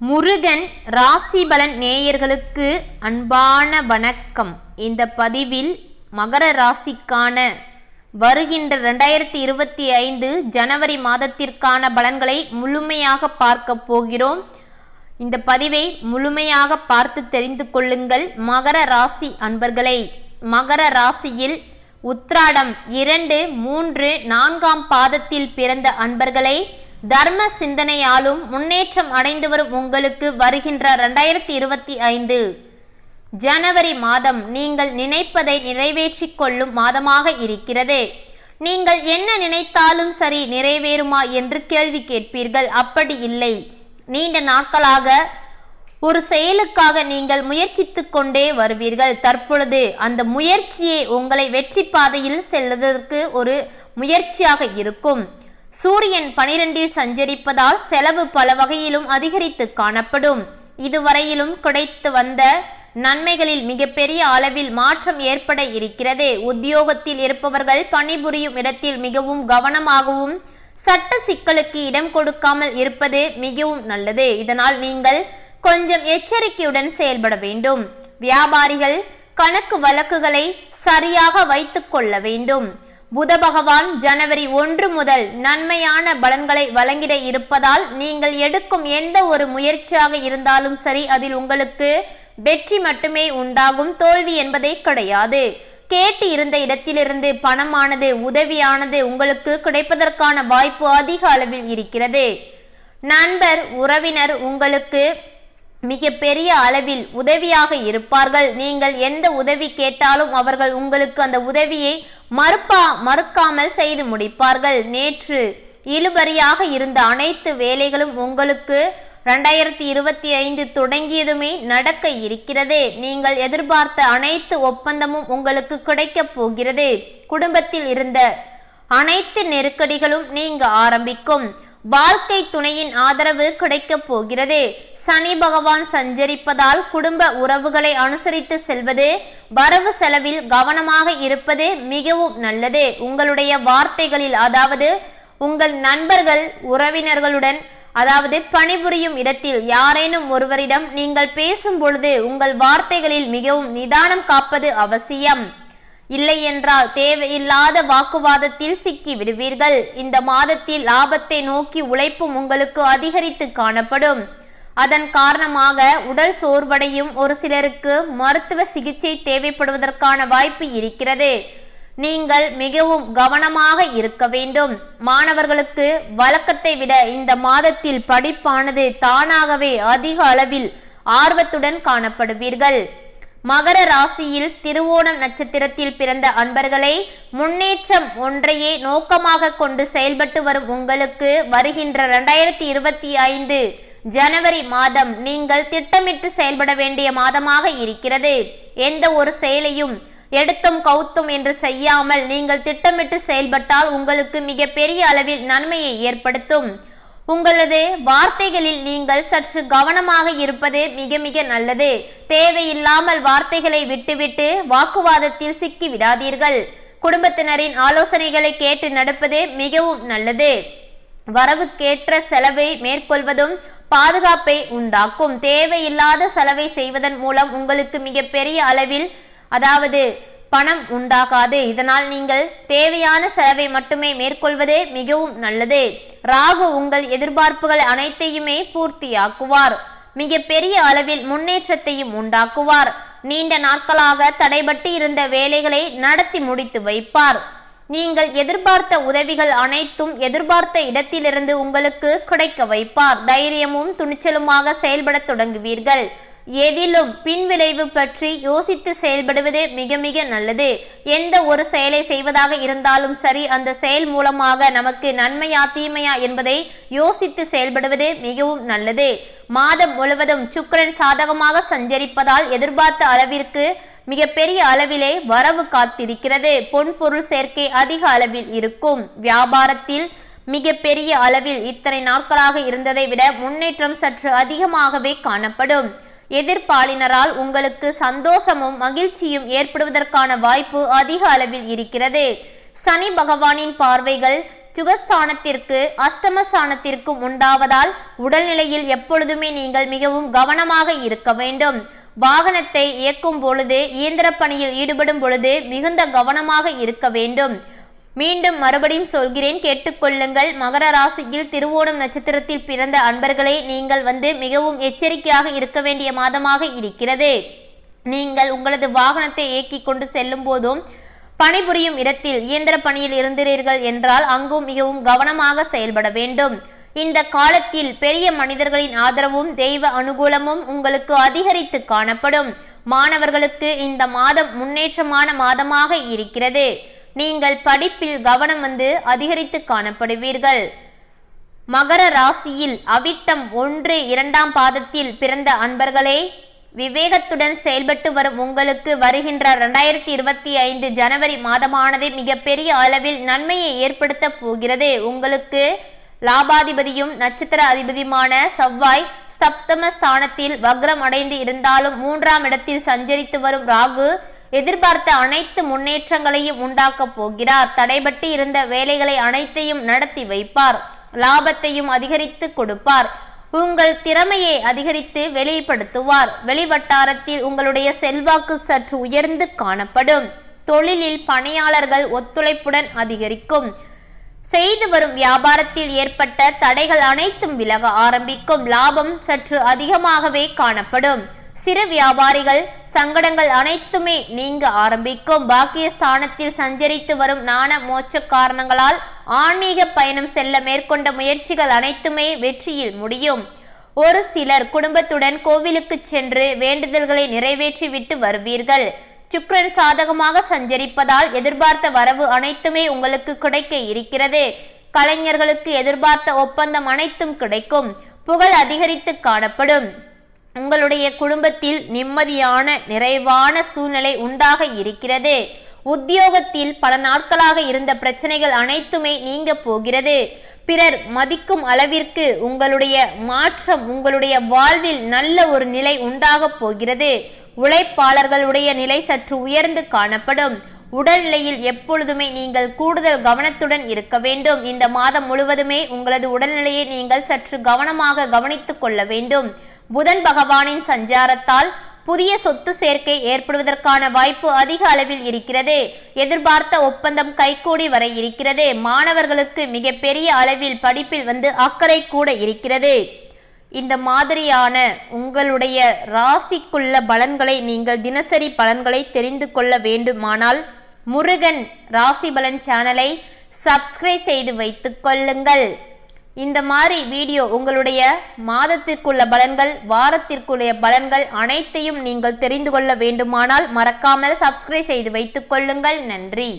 முருகன் ராசிபலன் நேயர்களுக்கு அன்பான வணக்கம். இந்த பதிவில் மகர ராசிக்கான வருகின்ற ரெண்டாயிரத்தி இருபத்தி ஐந்து ஜனவரி மாதத்திற்கான பலன்களை முழுமையாக பார்க்க போகிறோம். இந்த பதிவை முழுமையாக பார்த்து தெரிந்து கொள்ளுங்கள். மகர ராசி அன்பர்களை மகர ராசியில் உத்ராடம் இரண்டு மூன்று நான்காம் பாதத்தில் பிறந்த அன்பர்களை தர்ம சிந்தனையாலும் முன்னேற்றம் அடைந்து வரும் உங்களுக்கு வருகின்ற ரெண்டாயிரத்தி இருபத்தி ஐந்து ஜனவரி மாதம் நீங்கள் நினைப்பதை நிறைவேற்றிக் கொள்ளும் மாதமாக இருக்கிறது. நீங்கள் என்ன நினைத்தாலும் சரி நிறைவேறுமா என்று கேள்வி கேட்பீர்கள். அப்படி இல்லை. நீண்ட நாட்களாக ஒரு செயலுக்காக நீங்கள் முயற்சித்துக் கொண்டே வருவீர்கள். தற்பொழுது அந்த முயற்சியை உங்களை வெற்றி பாதையில் செல்வதற்கு ஒரு முயற்சியாக இருக்கும். சூரியன் பனிரெண்டில் சஞ்சரிப்பதால் செலவு பல வகையிலும் அதிகரித்து காணப்படும். இதுவரையிலும் கிடைத்து வந்த நன்மைகளில் மிகப்பெரிய அளவில் மாற்றம் ஏற்பட இருக்கிறது. உத்தியோகத்தில் இருப்பவர்கள் பணிபுரியும் இடத்தில் மிகவும் கவனமாகவும் சட்ட சிக்கலுக்கு இடம் கொடுக்காமல் இருப்பது மிகவும் நல்லது. இதனால் நீங்கள் கொஞ்சம் எச்சரிக்கையுடன் செயல்பட வேண்டும். வியாபாரிகள் கணக்கு வழக்குகளை சரியாக வைத்துக் கொள்ள வேண்டும். புத பகவான் ஜனவரி ஒன்று முதல் நன்மையான பலன்களை வழங்கிட இருப்பதால் நீங்கள் எடுக்கும் எந்த ஒரு முயற்சியாக இருந்தாலும் சரி அதில் உங்களுக்கு வெற்றி மட்டுமே உண்டாகும். தோல்வி என்பதே கிடையாது. கேட்டு இருந்த இடத்திலிருந்து பணமானது உதவியானது உங்களுக்கு கிடைப்பதற்கான வாய்ப்பு அதிக அளவில் இருக்கிறது. நண்பர் உறவினர் உங்களுக்கு மிக பெரிய அளவில் உதவியாக இருப்பார்கள். நீங்கள் எந்த உதவி கேட்டாலும் அவர்கள் உங்களுக்கு அந்த உதவியை மறுப்பா மறுக்காமல் செய்து முடிப்பார்கள். நேற்று இழுபறியாக இருந்த அனைத்து வேலைகளும் உங்களுக்கு ரெண்டாயிரத்தி இருபத்தி ஐந்து தொடங்கியதுமே நடக்க இருக்கிறது. நீங்கள் எதிர்பார்த்த அனைத்து ஒப்பந்தமும் உங்களுக்கு கிடைக்கப் போகிறது. குடும்பத்தில் இருந்த அனைத்து நெருக்கடிகளும் நீங்க ஆரம்பிக்கும். வாழ்க்கை துணையின் ஆதரவு கிடைக்கப் போகிறது. சனி பகவான் சஞ்சரிப்பதால் குடும்ப உறவுகளை அனுசரித்து செல்வது வரவு செலவில் கவனமாக இருப்பது மிகவும் நல்லது. உங்களுடைய வார்த்தைகளில் அதாவது உங்கள் நண்பர்கள் உறவினர்களுடன் அதாவது பணிபுரியும் இடத்தில் யாரேனும் ஒருவரிடம் நீங்கள் பேசும் பொழுது உங்கள் வார்த்தைகளில் மிகவும் நிதானம் காப்பது அவசியம். இல்லை என்றால் தேவையில்லாத வாக்குவாதத்தில் சிக்கி விடுவீர்கள் இந்த மாதத்தில் லாபத்தை நோக்கி உழைப்பும் உங்களுக்கு அதிகரித்து காணப்படும். அதன் காரணமாக உடல் சோர்வடையும் ஒரு சிலருக்கு மருத்துவ சிகிச்சை தேவைப்படுவதற்கான வாய்ப்பு இருக்கிறது. நீங்கள் மிகவும் கவனமாக இருக்க வேண்டும். மாணவர்களுக்கு வழக்கத்தை விட இந்த மாதத்தில் படிப்பானது தானாகவே அதிக அளவில் ஆர்வத்துடன் காணப்படுவீர்கள். மகர ராசியில் திருவோணம் நட்சத்திரத்தில் பிறந்த அன்பர்களை முன்னேற்றம் ஒன்றையே நோக்கமாக கொண்டு செயல்பட்டு வரும் உங்களுக்கு வருகின்ற இரண்டாயிரத்தி இருபத்தி ஐந்து ஜனவரி மாதம் நீங்கள் திட்டமிட்டு செயல்பட வேண்டிய மாதமாக இருக்கிறது. எந்த ஒரு செயலையும் எடுத்தும் கவுத்தும் என்று செய்யாமல் நீங்கள் திட்டமிட்டு செயல்பட்டால் உங்களுக்கு மிகப்பெரிய அளவில் நன்மையை ஏற்படுத்தும். உங்களது வார்த்தைகளில் நீங்கள் சற்று கவனமாக இருப்பது மிக மிக நல்லது. தேவையில்லாமல் வார்த்தைகளை விட்டுவிட்டு வாக்குவாதத்தில் சிக்கி விடாதீர்கள் குடும்பத்தினரின் ஆலோசனைகளை கேட்டு நடப்பது மிகவும் நல்லது. வரவுக்கேற்ற செலவை மேற்கொள்வதும் பாதுகாப்பை உண்டாக்கும். தேவையில்லாத செலவை செய்வதன் மூலம் உங்களுக்கு மிகப்பெரிய அளவில் அதாவது பணம் உண்டாகாது. இதனால் நீங்கள் தேவையான செலவை மட்டுமே மேற்கொள்வதே மிகவும் நல்லது. ராகு உங்கள் எதிர்பார்ப்புகள் அனைத்தையுமே பூர்த்தியாக்குவார். மிக பெரிய அளவில் முன்னேற்றத்தையும் உண்டாக்குவார். நீண்ட நாட்களாக தடைபட்டு இருந்த வேலைகளை நடத்தி முடித்து வைப்பார். நீங்கள் எதிர்பார்த்த உதவிகள் அனைத்தும் எதிர்பார்த்த இடத்திலிருந்து உங்களுக்கு கிடைக்க வைப்பார். தைரியமும் துணிச்சலுமாக செயல்பட தொடங்குவீர்கள். எதிலும் பின்விளைவு பற்றி யோசித்து செயல்படுவதே மிக மிக நல்லது. எந்த ஒரு செயலை செய்வதாக இருந்தாலும் சரி அந்த செயல் மூலமாக நமக்கு நன்மையா தீமையா என்பதை யோசித்து செயல்படுவதே மிகவும் நல்லது. மாதம் முழுவதும் சுக்கரன் சாதகமாக சஞ்சரிப்பதால் எதிர்பார்த்த அளவிற்கு மிகப்பெரிய அளவிலே வரவு காத்திருக்கிறது. பொன் பொருள் சேர்க்கை அதிக அளவில் இருக்கும். வியாபாரத்தில் மிக பெரிய அளவில் இத்தனை நாட்களாக இருந்ததை விட முன்னேற்றம் சற்று அதிகமாகவே காணப்படும். எதிர்ப்பாளினரால் உங்களுக்கு சந்தோஷமும் மகிழ்ச்சியும் ஏற்படுவதற்கான வாய்ப்பு அதிக அளவில் இருக்கிறது. சனி பகவானின் பார்வைகள் சுகஸ்தானத்திற்கு அஷ்டமஸ்தானத்திற்கும் உண்டாவதால் உடல்நிலையில் எப்பொழுதுமே நீங்கள் மிகவும் கவனமாக இருக்க வேண்டும். வாகனத்தை இயக்கும் பொழுது இயந்திர பணியில் ஈடுபடும் பொழுது மிகுந்த கவனமாக இருக்க வேண்டும். மீண்டும் மறுபடியும் சொல்கிறேன் கேட்டுக்கொள்ளுங்கள். மகர ராசியில் திருவோணம் நட்சத்திரத்தில் பிறந்த அன்பர்களே நீங்கள் வந்து மிகவும் எச்சரிக்கையாக இருக்க வேண்டிய மாதமாக இருக்கிறது. நீங்கள் உங்களது வாகனத்தை இயக்கி கொண்டு செல்லும் போதும் பணிபுரியும் இடத்தில் இயந்திர பணியில் இருந்தீர்கள் என்றால் அங்கும் மிகவும் கவனமாக செயல்பட வேண்டும். இந்த காலத்தில் பெரிய மனிதர்களின் ஆதரவும் தெய்வ அனுகூலமும் உங்களுக்கு அதிகரித்து காணப்படும். மாணவர்களுக்கு இந்த மாதம் முன்னேற்றமான மாதமாக இருக்கிறது. நீங்கள் படிப்பில் கவனம் வந்து அதிகரித்து காணப்படுவீர்கள். மகர ராசியில் அவிட்டம் ஒன்று இரண்டாம் பாதத்தில் பிறந்த அன்பர்களே விவேகத்துடன் செயல்பட்டு வரும் உங்களுக்கு வருகின்ற இரண்டாயிரத்தி இருபத்தி ஐந்து ஜனவரி மாதமானது மிகப்பெரிய அளவில் நன்மையை ஏற்படுத்த போகிறது. உங்களுக்கு லாபாதிபதியும் நட்சத்திர அதிபதியுமான செவ்வாய் சப்தம ஸ்தானத்தில் வக்ரம் அடைந்து இருந்தாலும் மூன்றாம் இடத்தில் சஞ்சரித்து வரும் ராகு எதிர்பார்த்த அனைத்து முன்னேற்றங்களையும் உண்டாக்கப் போகிறார். தடைபட்டு இருந்த வேலைகளை அனைத்தையும் நடத்தி வைப்பார். லாபத்தையும் அதிகரித்து கொடுப்பார். உங்கள் திறமையை அதிகரித்து வெளிப்படுத்துவார். வெளிவட்டாரத்தில் உங்களுடைய செல்வாக்கு சற்று உயர்ந்து காணப்படும். தொழிலில் பணியாளர்கள் ஒத்துழைப்புடன் அதிகரிக்கும். செய்து வரும் வியாபாரத்தில் ஏற்பட்ட தடைகள் அனைத்தும் விலக ஆரம்பிக்கும். லாபம் சற்று அதிகமாகவே காணப்படும். சிறு வியாபாரிகள் சங்கடங்கள் அனைத்துமே நீங்க ஆரம்பிக்கும். பாக்கியஸ்தானத்தில் சஞ்சரித்து வரும் நாண மோட்ச காரணங்களால் ஆன்மீக பயணம் செல்ல மேற்கொண்ட முயற்சிகள் அனைத்துமே வெற்றியில் முடியும். ஒரு சிலர் குடும்பத்துடன் கோவிலுக்கு சென்று வேண்டுதல்களை நிறைவேற்றி விட்டு வருவீர்கள். சுக்ரன் சாதகமாக சஞ்சரிப்பதால் எதிர்பார்த்த வரவு அனைத்துமே உங்களுக்கு கிடைக்க இருக்கிறது. கலைஞர்களுக்கு எதிர்பார்த்த ஒப்பந்தம் அனைத்தும் கிடைக்கும். புகழ் அதிகரித்து காணப்படும். உங்களுடைய குடும்பத்தில் நிம்மதியான நிறைவான சூழ்நிலை உண்டாக இருக்கிறது. உத்தியோகத்தில் பல நாட்களாக இருந்த பிரச்சனைகள் அனைத்துமே நீங்க போகிறது. பிறர் மதிக்கும் அளவிற்கு உங்களுடைய மாற்றம் உங்களுடைய வாழ்வில் நல்ல ஒரு நிலை உண்டாக போகிறது. உழைப்பாளர்களுடைய நிலை சற்று உயர்ந்து காணப்படும். உடல்நிலையில் எப்பொழுதுமே நீங்கள் கூடுதல் கவனத்துடன் இருக்க வேண்டும். இந்த மாதம் முழுவதுமே உங்களது உடல்நிலையை நீங்கள் சற்று கவனமாக கவனித்துக் கொள்ள வேண்டும். புதன் பகவானின் சஞ்சாரத்தால் புதிய சொத்து சேர்க்கை ஏற்படுவதற்கான வாய்ப்பு அதிக அளவில் இருக்கிறது. எதிர்பார்த்த ஒப்பந்தம் கைகூடி வர இருக்கிறது. மாணவர்களுக்கு மிக பெரிய அளவில் படிப்பில் வந்து அக்கறை கூட இருக்கிறது. இந்த மாதிரியான உங்களுடைய ராசிக்குள்ள பலன்களை நீங்கள் தினசரி பலன்களை தெரிந்து கொள்ள வேண்டுமானால் முருகன் ராசி பலன் சேனலை சப்ஸ்கிரைப் செய்து வைத்துக் கொள்ளுங்கள். இந்த மாதிரி வீடியோ உங்களுடைய மாதத்திற்குள்ள பலன்கள் வாரத்திற்குள்ள பலன்கள் அனைத்தையும் நீங்கள் தெரிந்து கொள்ள வேண்டுமானால் மறக்காமல் சப்ஸ்கிரைப் செய்து வைத்துக் கொள்ளுங்கள். நன்றி.